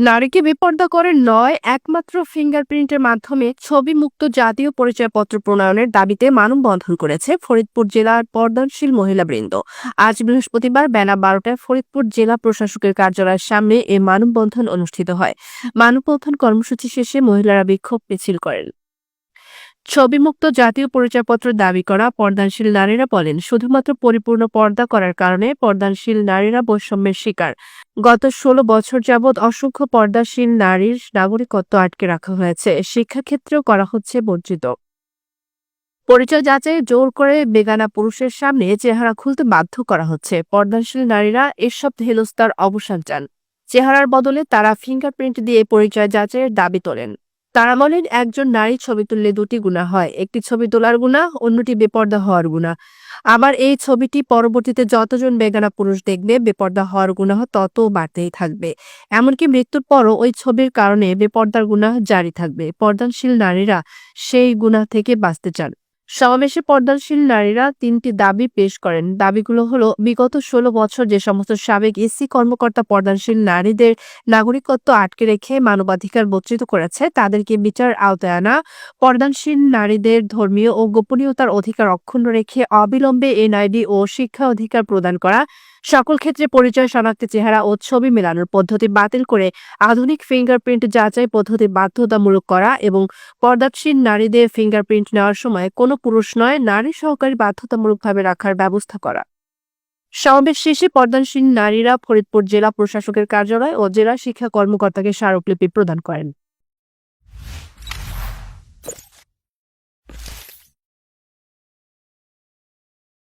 নারীকে বিপর্দা করে নয়, একমাত্র ফিঙ্গারপ্রিন্টের মাধ্যমে ছবি মুক্ত জাতীয় পরিচয়পত্র প্রণয়নের দাবিতে মানববন্ধন করেছে ফরিদপুর জেলার পর্দানশীল মহিলাবৃন্দ। আজ বৃহস্পতিবার বেলা বারোটায় ফরিদপুর জেলা প্রশাসকের কার্যালয়ের সামনে এ মানববন্ধন অনুষ্ঠিত হয়। মানববন্ধন কর্মসূচি শেষে মহিলারা বিক্ষোভ মিছিল করেন। ছবিমুক্ত জাতীয় পরিচয়পত্র দাবি করা পর্দানশীল নারীরা বলেন, শুধুমাত্র পরিপূর্ণ পর্দা করার কারণে পর্দানশীল নারীরা বৈষম্যের শিকার। গত ষোলো বছর যাবৎ অসংখ্য পর্দাশীল নারীর নাগরিকত্ব আটকে রাখা হয়েছে। শিক্ষাক্ষেত্রেও করা হচ্ছে বঞ্চিত পরিচয় যাচাই জোর করে বেগানা পুরুষের সামনে চেহারা খুলতে বাধ্য করা হচ্ছে। পর্দাশীল নারীরা এসব হেলস্তার অবসান চান। চেহারার বদলে তারা ফিঙ্গারপ্রিন্ট দিয়ে পরিচয় যাচাইয়ের দাবি তোলেন। তারা বলেন একজন নারী ছবি তুললে দুটি গুণা হয়, একটি ছবি তোলার গুণা, অন্যটি বেপর্দা হওয়ার গুণা। আবার এই ছবিটি পরবর্তীতে যতজন বেগানা পুরুষ দেখবে, বেপর্দা হওয়ার গুণাহ তত বাড়তেই থাকবে। এমনকি মৃত্যুর পরও ওই ছবির কারণে বেপর্দার গুণা জারি থাকবে। পর্দানশীল নারীরা সেই গুণা থেকে বাঁচতে চান। সমাবেশে পর্দাশীল নারীরা তিনটি দাবি পেশ করেন। দাবিগুলো হলো, বিগত ষোলো বছর যে সমস্ত সাবেক এসি কর্মকর্তা পর্দাশীল নারীদের নাগরিকত্ব আটকে রেখে মানবাধিকার বঞ্চিত করেছে, তাদেরকে বিচার আওতায় আনা, পর্দাশীল নারীদের ধর্মীয় ও গোপনীয়তার অধিকার অক্ষুণ্ণ রেখে অবিলম্বে এনআইডি ও শিক্ষা অধিকার প্রদান করা সকল ক্ষেত্রে পরিচয় শনাক্তে চেহারা ও ছবি মেলানোর পদ্ধতি বাতিল করে আধুনিক ফিঙ্গারপ্রিন্ট যাচাই পদ্ধতি বাধ্যতামূলক করা এবং পর্দাশীল নারীদের ফিঙ্গারপ্রিন্ট নেওয়ার সময় কোনো পুরুষ নয়, নারী সহকারী বাধ্যতামূলকভাবে রাখার ব্যবস্থা করা। সমাবেশ শেষে পর্দাশীল নারীরা ফরিদপুর জেলা প্রশাসকের কার্যালয় ও জেলা শিক্ষা কর্মকর্তাকে স্মারকলিপি প্রদান করেন।